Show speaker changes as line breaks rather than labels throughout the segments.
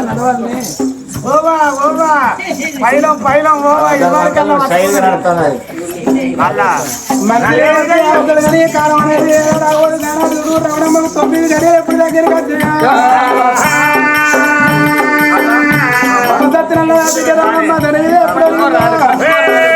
అంటారు ఓవా ఓవా పైలం పైలం ఓవా ఇవ్వరికల్లా
కాలం అనేది తొమ్మిది గడియలు ఎప్పుడు దగ్గరికి ఎప్పుడు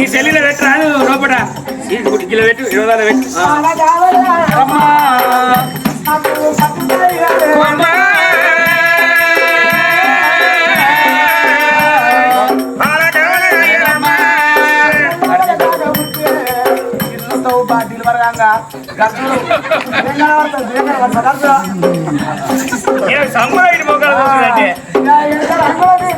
ఈ సెల్లిలో పెట్టరా లోపల ఈ కిలో పెట్టు ఇరవై పెట్టు. సంబరం ఇటు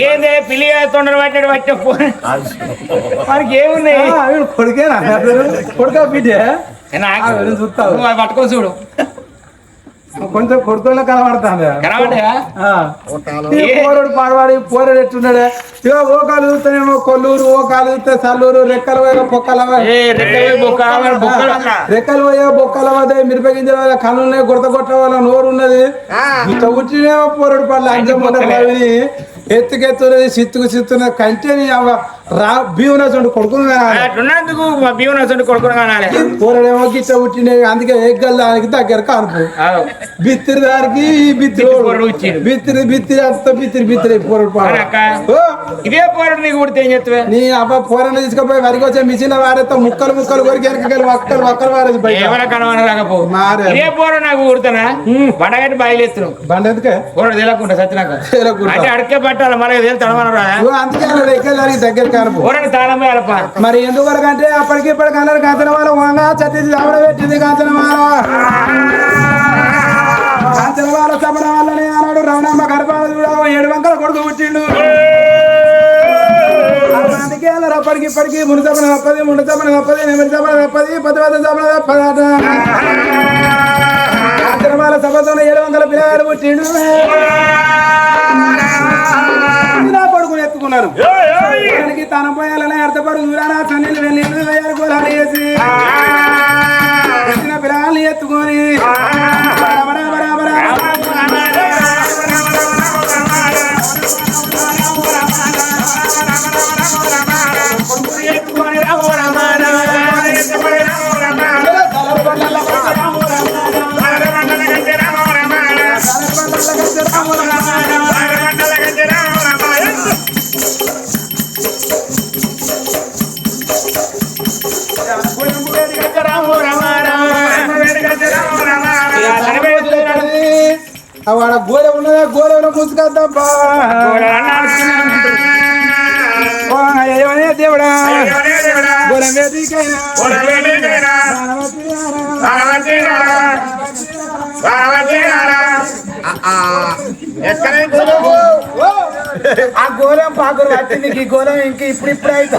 ఏందే పిల్లి తొండలు పట్టాడు పట్టే మనకి ఏమున్నాయి?
కొడుకేనా కొడుకా బిడ్డే. చూస్తావు.
పట్టుకొని చూడు.
కొంచెం ఈ పోరడు పాడవాడి పోరడు ఎట్టున్నాడే? ఓ కాలు చూస్తేనేమో కొల్లూరు ఓ కాలు చూస్తే సల్లూరు రెక్కలు పోయే బొక్కల
ఏ రెక్కలు బొక్క బొక్కలు
రెక్కలు పోయే బొక్కల వద్ద మిరప గింజల వల్ల కళ్ళు ఉన్నాయి గుడత కొట్ట వల్ల నోరు ఉన్నది ఇంత ఉట్టినేమో పోరడు పళ్ళు అంజం ఉండదు ఎత్తుకెత్తున్నది సిత్తుకు సిత్తున్నది కంటే రా భీమున చూడు కొడుకుని
అట్టున్నందుకు మా భీమన్ వచ్చి కొడుకుని కానాలి.
పోరడేమో గిట్ట ఉట్టినే అందుకే ఎగ్గల దానికి దగ్గర కానుపు. బిత్తిరి దానికి బిత్తిరి. బిత్తిరి బిత్తిరి అంత బిత్తిరి బిత్తిరి పోరడు
ఇదే పోరాడు నీకు పుడితే ఏం చెప్తావే?
నీ అబ్బా పోరని తీసుకుపోయి వరికి వచ్చే మిషన్ వారేతో ముక్కలు ముక్కలు కొరికి వెనకలు వక్కలు వక్కలు వారేది బయట.
ఎవర కనవన రాకపో. ఇదే పోరాడు నాకు ఊరుతానా బండగట్టి బయలుదేస్తున్నావు
బండి ఎందుకే
పోరాడు. అంటే అడికే తడమనరా
అందుకే అన్నాడు ఎక్కల దానికి దగ్గర
తాళం వేయాలప్ప
మరి ఎందువరకు అంటే అప్పటికి ఇప్పటికి అన్నారు కాంచనమాల వంగ చట్టిది ఆవిడ పెట్టింది కాంచనమాల కాంచనమాల చెప్పడం వల్లనే అన్నాడు రమణమ్మ చూడ ఏడు వంకల కొడుకు పుట్టిండు. అందుకే అప్పటికి ఇప్పటికి ముడి చపన తప్పది ముడి చపన తప్పది నెమిడి చపన తప్పది పది పది చపన తప్పదట. కాంచనమాల సభతో ఏడు వంకల పిల్లగాడు పుట్టిండు నా కొడుకునే ఎత్తుకున్నారు. దానికి తన పోయాలని సన్నీళ్ళు వెళ్ళి వేయాలి గోళాలు వేసి. ఎత్తుకొని వాడ గోడ ఉన్నదా? గోడ ముసుకొద్దాం ఏమనే దేవుడా? గోళం వేదికైనా.
ఆ గోళం పాకురు వచ్చింది ఈ గోళం ఇంక ఇప్పుడు ఇప్పుడు అయితే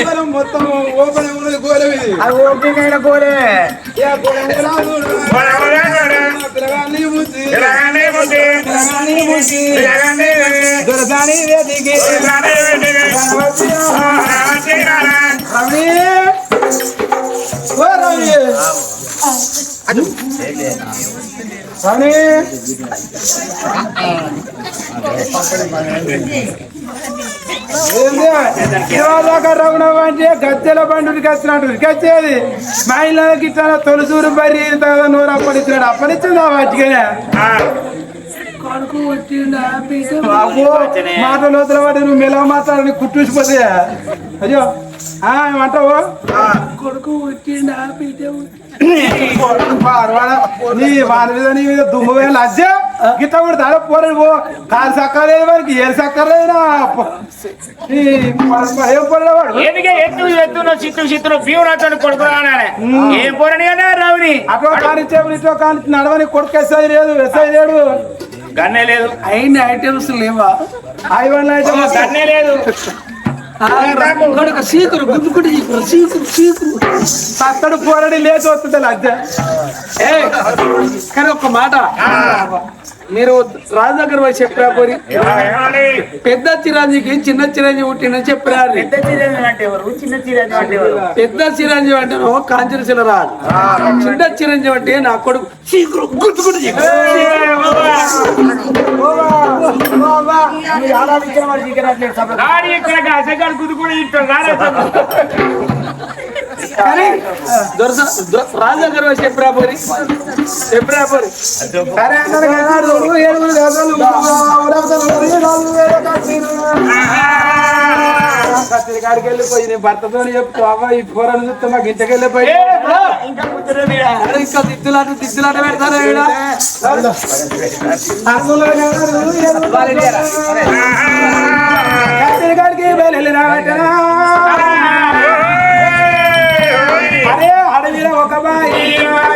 గోళం మొత్తం ఓపెన్ ఉన్నది గోళం ఇది
అది ఓపెనింగ్ అయిన గోలే
ఏ గోళం రాదు పిల్లగాన్ని ముద్ది పిల్లగాన్ని ముద్ది దొరసాని వేదికి రవి ఓ రవి రఘునవ అంటే గద్దెల బండి కచ్చినట్టు గచ్చేది? మా ఇళ్ళకి ఇట్లా తొలిసూరు బరి నూరు అప్పనిచ్చినాడు అప్పనిచ్చింది ఆ వాటికనే? మాటలు వదిల వాడి నువ్వు మెలవ మాట్లాడని కుట్టూసిపోతే. అయ్యో ఆ ఏమంటావు? కొడుకు వచ్చిండా నీ వారి మీద నీ మీద దుమ్ము వేల లజ్జ? గిట్ట కూడా తల పోరని పో. కాలు సక్కలేదు వారికి ఏం సక్కలేదా ఏం పొరవాడు
ఎందుకే ఎత్తు ఎత్తున చిత్తు చిత్తున బియ్యం నచ్చని కొడుకు రానానే. ఏం పోరని అన్నా రావుని?
అటో కానిచ్చేప్పుడు ఇటో కాని నడవని కొడుకు ఎస్ఐ లేదు ఎస్ఐ లేడు.
గన్నే లేదు.
అయిన ఐటమ్స్ లేవా?
ఐవన్ ఐటమ్
గన్నే లేదు.
సీకురు సీకురు సీకురు
సత్తడు పోరడి లేచి వస్తుంది లజ్జ?
ఏ కానీ ఒక మాట. మీరు రాజు దగ్గర పోయి చెప్పరా పోరి? పెద్ద చిరంజీవికి చిన్న చిరంజీవి పుట్టిందని చెప్పారు
పెద్ద చిరంజీవి అంటే ఎవరు? చిన్న చిరంజీవి అంటే ఎవరు?
పెద్ద చిరంజీవి అంటే నువ్వు కాంచన చిలరాడు చిన్న చిరంజీవి అంటే నా కొడుకు. చీకురు గుడ్డు గుడ్డు చీకురు
సరే ఏడుగురు కాడికి వెళ్ళిపోయి భర్తతో అవ్వ ఈ చూస్తే మాకు ఇంటికి వెళ్ళిపోయి
ఇంకా
కాడికి virar o.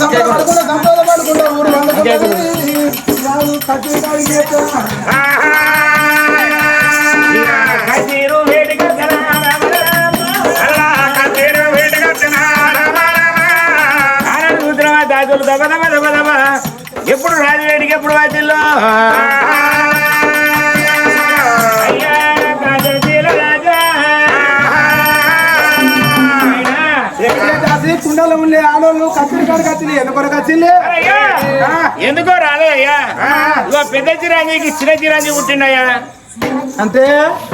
పక్కలూరు రాజులు సంబరపడకుండా, సంబరపడకుండా ఊరు వండుకుంటారు. రాజు కత్తి
ఎప్పుడు రాజువేడికి ఎప్పుడు వాటిల్లో అయ్యా
దాసి కుండలు ఉండే ఆడోళ్ళు కత్తిరి కాడ కత్తిరి ఎందుకొరకు
అయ్యా! ఎందుకో రాలే అయ్యా? ఇగో పెద్ద చిరాజీకి చిన్న చిరాజీ పుట్టిండయ్యా.
అంతే?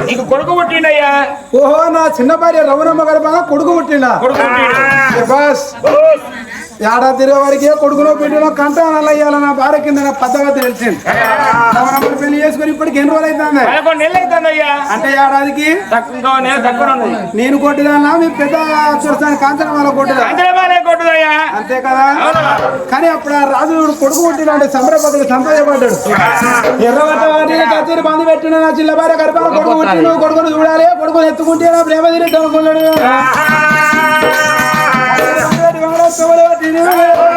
నీకు కొడుకు పుట్టిండయ్యా?
ఓహో నా చిన్న భార్య రఘురమ్మ గారి బాగా కొడుకు పుట్టిండా?
కొడుకు పుట్టిండు.
బస్ ఏడాది తిరిగే వారికి కొడుకునో బిడ్డనో కంట అయ్యాల? నా భార్య కింద నా తెలిసింది. పెళ్ళి చేసుకుని ఇప్పటికి ఎన్ని రోజులు అవుతుంది? అంటే ఏడాదికి నేను కొట్టిదానా? మీ పెద్ద చూస్తాను కాంచన వాళ్ళ కొట్టిదా అంతే కదా? కానీ అప్పుడు ఆ రాజు కొడుకు పుట్టినాడు సంబరపడ్డాడు సంతోషపడ్డాడు. వాటిని కచేరి బంధు పెట్టిన నా చిల్ల భార్య గర్భాల కొడుకు పుట్టిన కొడుకును చూడాలి కొడుకుని ఎత్తుకుంటే నా ప్రేమ తిరిగి అనుకున్నాడు Hallelujah.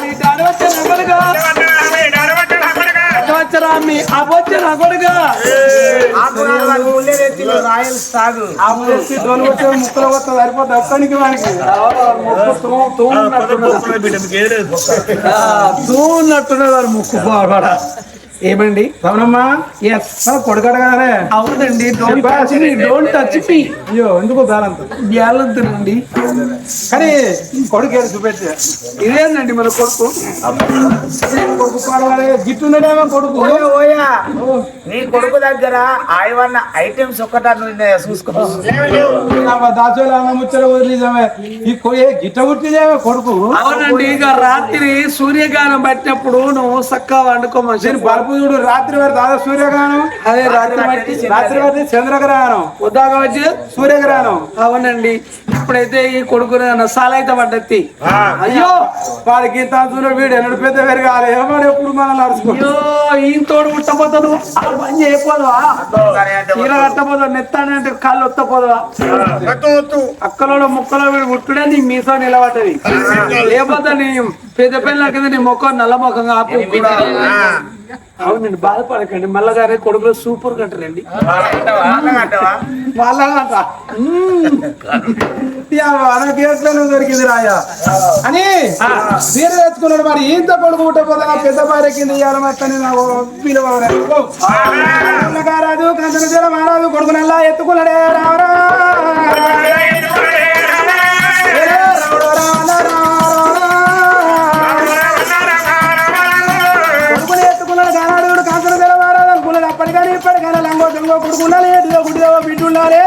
మీ డాడ కొడుగా
రాయల్ సాగు
వచ్చే ముక్కలు వస్తా వానికి ముక్కు తూన్నట్టున్నది. ముక్కు ఏమండి? రమణమ్మా? ఎస్ కొడగడగానే
అవునండి డోంట్ టచ్ మీ
అయ్యో ఎందుకు బ్యాలంత
గ్యాలంతనండి
కానీ కొడుకు ఏడు చూపెట్టే.
ఇదేనండి మన కొడుకు?
కొడుకు గిట్టున్నాడేమో కొడుకు.
ఓయా నీ కొడుకు దగ్గర ఆయవన్న ఐటమ్స్ ఒక్కటా నువ్వు చూసుకో.
దాచోలు అన్న ముచ్చట వదిలేసామే. ఈ కొ- ఏ గిట్ట పుట్టిదేమో కొడుకు?
అవునండి ఇక రాత్రి సూర్యగానం పట్టినప్పుడు నువ్వు చక్కగా వండుకోమని
చూడు రాత్రి వారి దాదా సూర్యగ్రహణం
అదే రాత్రి
రాత్రి వారి చంద్రగ్రహణం.
ఉద్దాక వచ్చి
సూర్యగ్రహణం.
అవునండి. ఇప్పుడైతే ఈ కొడుకు సాలైతే పడ్డత్తి
అయ్యో! వాడికి వీడు ఎన్నడు పెద్ద పెరగాలి ఏమాడు ఎప్పుడు
అయ్యో ఈయన తోడు ముట్టపోతాను ఆ పని చేయకపోదువా? చీర కట్టపోదు నెత్తానంటే కాళ్ళు ఒత్తపోదువా? అక్కలో ముక్కలో వీడు ముట్టుడే నీ మీసో నిలబడ్డది. లేకపోతే నీ పెద్ద పిల్లల కింద నీ ముఖం నల్ల ముఖంగా ఆపు అవునండి బాధపడకండి. మల్లగారే కొడుకులు సూపర్ కట్టరండి వాళ్ళంట
కేసులో దొరికింది రాయ. అని తీర తెచ్చుకున్నాడు మరి. ఇంత కొడుకు పుట్టపోతే నా పెద్ద భార్య కింద ఇవ్వాలి మొత్తాన్ని నాకు రాదు కంచన కొడుకు నల్లా ఎత్తుకున్నాడే. రావరా. కొడుకు ఉండాలి ఎటుదో గుడిదో బిడ్డ ఉండాలి?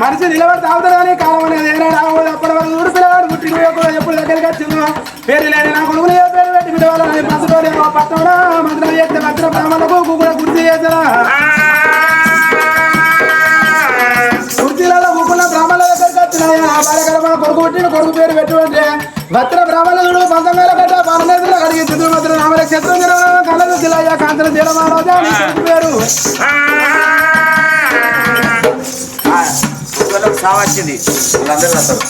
మనిషి నిలబడి తాగుతాడు కానీ కాలం అనేది ఏనాడు ఆగదు అప్పటి వరకు ఊరు పిల్లవాడు పుట్టి ఎప్పుడు ఎప్పుడు దగ్గరికి వచ్చిందో. పేరు లేని నా కొడుకుని ఏ పేరు పెట్టి పిలవాలని పంచుకోని పట్టణంలో మంత్రం చేస్తే భద్ర బ్రాహ్మణులకు కూడా గుర్తు చేశారా? కుర్చీలలో కూకున్న బ్రాహ్మణుల దగ్గరికి వచ్చినాయి? ఆ గడప కొడుకు పుట్టిన కొడుకు పేరు పెట్టుకుంటే భద్ర బ్రాహ్మణుడు పంతొమ్మిది గడ్డ పరమేశ్వరులు అడిగి చిత్రభద్ర నామల క్షేత్రం కలదు. జిల్లా కాంతల జిల్లా మహారాజా నీ కొడుకు పేరు.
సావచ్చింది. వాళ్ళందరూ వస్తారు